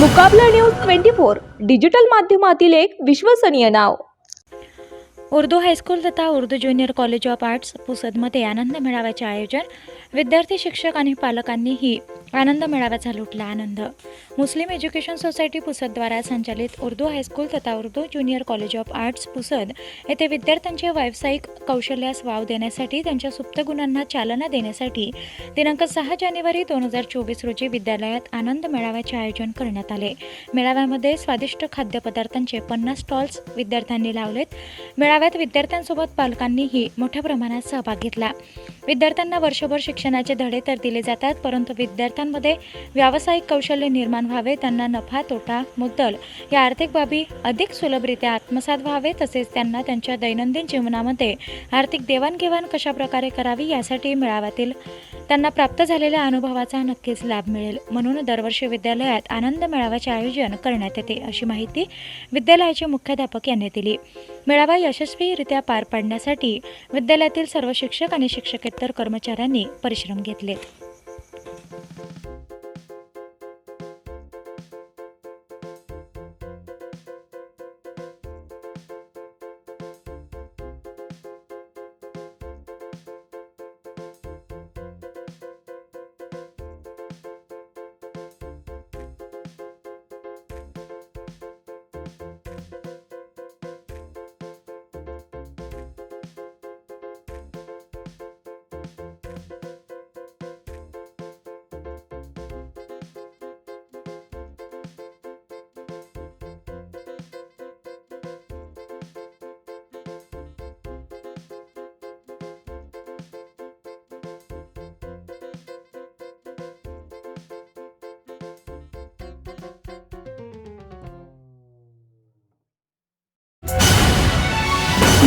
Muqabla news twenty four digital माध्यमातील एक विश्वसनीय नाव. उर्दू हायस्कूल तथा Urdu junior college of arts पुसदमध्ये आनंद मेळाव्याचे आयोजन विद्यार्थी शिक्षक आणि पालकांनीही आनंद मेळाव्याचा लुटला आनंद. मुस्लिम एज्युकेशन सोसायटी पुसदद्वारा संचालित उर्दू हायस्कूल तथा Urdu junior college of arts Pusad येथे विद्यार्थ्यांचे व्यावसायिक कौशल्यास वाव देण्यासाठी त्यांच्या सुप्त गुणांना चालना देण्यासाठी दिनांक सहा जानेवारी दोन हजार चोवीस रोजी विद्यालयात आनंद मेळाव्याचे आयोजन करण्यात आले. मेळाव्यामध्ये स्वादिष्ट खाद्यपदार्थांचे पन्नास स्टॉल्स विद्यार्थ्यांनी लावलेत. मेळाव्यात विद्यार्थ्यांसोबत पालकांनीही मोठ्या प्रमाणात सहभाग घेतला. विद्यार्थ्यांना वर्षभर शिक्षणाचे धडे तर दिले जातात परंतु विद्यार्थी विद्यार्थ्यांमध्ये व्यावसायिक कौशल्य निर्माण व्हावे त्यांना नफा तोटा मुद्दल या आर्थिक बाबी अधिक सुलभरित्या आत्मसात व्हावे तसेच त्यांना त्यांच्या दैनंदिन जीवनामध्ये आर्थिक देवाणघेवाण कशा प्रकारे करावी यासाठी मेळाव्यातील त्यांना प्राप्त झालेल्या अनुभवाचा नक्कीच लाभ मिळेल. म्हणून दरवर्षी विद्यालयात आनंद मेळाव्याचे आयोजन करण्यात येते अशी माहिती विद्यालयाचे मुख्याध्यापक यांनी दिली. मेळावा यशस्वीरित्या पार पाडण्यासाठी विद्यालयातील सर्व शिक्षक आणि शिक्षकेतर कर्मचाऱ्यांनी परिश्रम घेतले.